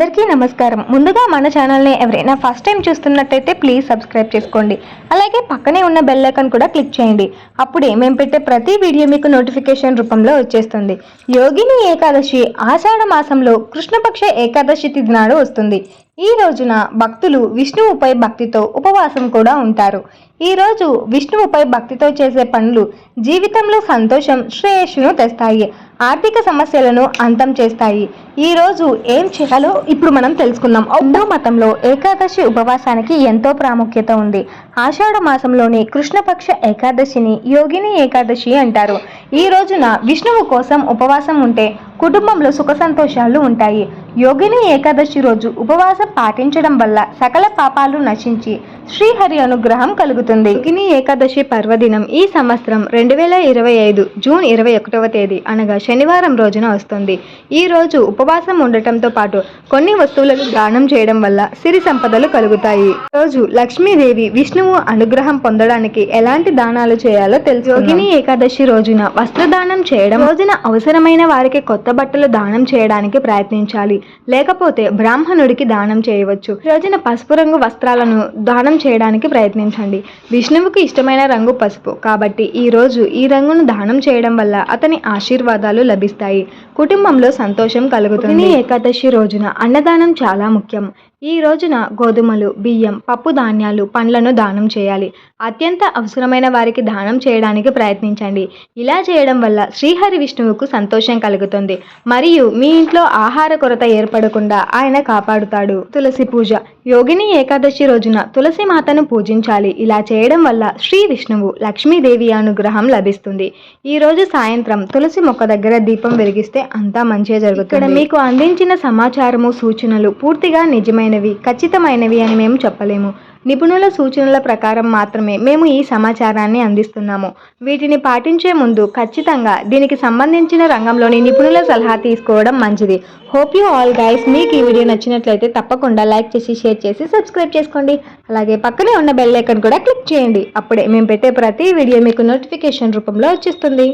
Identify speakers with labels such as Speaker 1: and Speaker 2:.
Speaker 1: అందరికీ నమస్కారం. ముందుగా మన ఛానల్ని ఎవరైనా ఫస్ట్ టైం చూస్తున్నట్టయితే ప్లీజ్ సబ్స్క్రైబ్ చేసుకోండి. అలాగే పక్కనే ఉన్న బెల్ ఐకాన్ కూడా క్లిక్ చేయండి. అప్పుడే మేము పెట్టే ప్రతి వీడియో మీకు నోటిఫికేషన్ రూపంలో వచ్చేస్తుంది. యోగిని ఏకాదశి ఆషాఢ మాసంలో కృష్ణపక్ష ఏకాదశి తిథి నాడు వస్తుంది. ఈ రోజున భక్తులు విష్ణువుపై భక్తితో ఉపవాసం కూడా ఉంటారు. ఈ రోజు విష్ణువుపై భక్తితో చేసే పనులు జీవితంలో సంతోషం శ్రేయస్సును తెస్తాయి. ఆర్థిక సమస్యలను అంతం చేస్తాయి. ఈ రోజు ఏం చేయాలో ఇప్పుడు మనం తెలుసుకుందాం. హిందూ మతంలో ఏకాదశి ఉపవాసానికి ఎంతో ప్రాముఖ్యత ఉంది. ఆషాఢ మాసంలోని కృష్ణపక్ష ఏకాదశిని యోగిని ఏకాదశి అంటారు. ఈ రోజున విష్ణువు కోసం ఉపవాసం ఉంటే కుటుంబంలో సుఖ సంతోషాలు ఉంటాయి. యోగిని ఏకాదశి రోజు ఉపవాసం పాటించడం వల్ల సకల పాపాలు నశించి శ్రీహరి అనుగ్రహం కలుగుతుంది. యోగిని ఏకాదశి పర్వదినం ఈ సంవత్సరం రెండు వేల ఇరవై ఐదు జూన్ ఇరవై ఒకటవ తేదీ అనగా శనివారం రోజున వస్తుంది. ఈ రోజు ఉపవాసం ఉండటంతో పాటు కొన్ని వస్తువులను దానం చేయడం వల్ల సిరి సంపదలు కలుగుతాయి. రోజు లక్ష్మీదేవి విష్ణువు అనుగ్రహం పొందడానికి ఎలాంటి దానాలు చేయాలో తెలుసు యోగిని ఏకాదశి రోజున వస్త్రదానం చేయడం రోజున అవసరమైన వారికి కొత్త బట్టలు దానం చేయడానికి ప్రయత్నించాలి. లేకపోతే బ్రాహ్మణుడికి దానం చేయవచ్చు. రోజున పసుపు రంగు వస్త్రాలను దానం చేయడానికి ప్రయత్నించండి. విష్ణువుకి ఇష్టమైన రంగు పసుపు. కాబట్టి ఈ రోజు ఈ రంగును దానం చేయడం వల్ల అతని ఆశీర్వాదాలు లభిస్తాయి. కుటుంబంలో సంతోషం కలుగుతుంది. ఏకాదశి రోజున అన్నదానం చాలా ముఖ్యం. ఈ రోజున గోధుమలు బియ్యం పప్పు ధాన్యాలు పండ్లను దానం చేయాలి. అత్యంత అవసరమైన వారికి దానం చేయడానికి ప్రయత్నించండి. ఇలా చేయడం వల్ల శ్రీహరి విష్ణువుకు సంతోషం కలుగుతుంది. మరియు మీ ఇంట్లో ఆహార కొరత ఏర్పడకుండా ఆయన కాపాడుతాడు. తులసి పూజ. యోగిని ఏకాదశి రోజున తులసి మాతను పూజించాలి. ఇలా చేయడం వల్ల శ్రీ విష్ణువు లక్ష్మీదేవి అనుగ్రహం లభిస్తుంది. ఈ రోజు సాయంత్రం తులసి మొక్క దగ్గర దీపం వెలిగిస్తే అంతా మంచిగా జరుగుతుంది. ఇక్కడ మీకు అందించిన సమాచారము సూచనలు పూర్తిగా నిజమైన నిజమైనవి ఖచ్చితమైనవి అని మేము చెప్పలేము. నిపుణుల సూచనల ప్రకారం మాత్రమే మేము ఈ సమాచారాన్ని అందిస్తున్నాము. వీటిని పాటించే ముందు ఖచ్చితంగా దీనికి సంబంధించిన రంగంలోని నిపుణుల సలహా తీసుకోవడం మంచిది. హోప్ యూ ఆల్ గైస్ మీకు ఈ వీడియో నచ్చినట్లయితే తప్పకుండా లైక్ చేసి షేర్ చేసి సబ్స్క్రైబ్ చేసుకోండి. అలాగే పక్కనే ఉన్న బెల్ ఐకన్ కూడా క్లిక్ చేయండి. అప్పుడే మేము పెట్టే ప్రతి వీడియో మీకు నోటిఫికేషన్ రూపంలో వచ్చేస్తుంది.